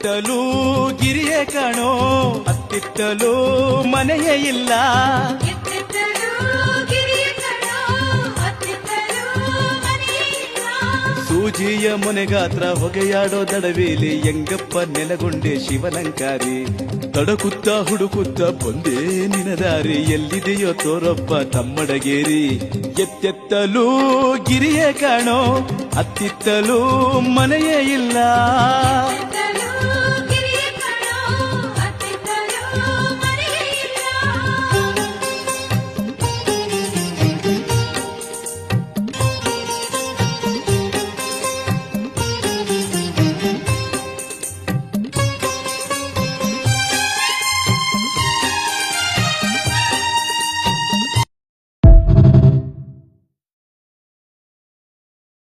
ಎತ್ತೆತ್ತಲೂ ಗಿರಿಯ ಕಾಣೋ ಅತ್ತಿತ್ತಲೂ ಮನೆಯೇ ಇಲ್ಲ. ಸೂಜಿಯ ಮೊನೆಗಾತ್ರ ಹೊಗೆಯಾಡೋ ದಡವೇಲಿ ಎಂಗಪ್ಪ ನೆಲಗೊಂಡೆ ಶಿವಲಂಕಾರಿ. ತಡಕುತ್ತ ಹುಡುಕುತ್ತ ಬಂದೇ ನಿನದಾರಿ ಎಲ್ಲಿದೆಯೋ ತೋರಪ್ಪ ತಮ್ಮಡಗೇರಿ. ಎತ್ತೆತ್ತಲೂ ಗಿರಿಯೇ ಕಾಣೋ ಅತ್ತಿತ್ತಲೂ ಮನೆಯೇ ಇಲ್ಲ.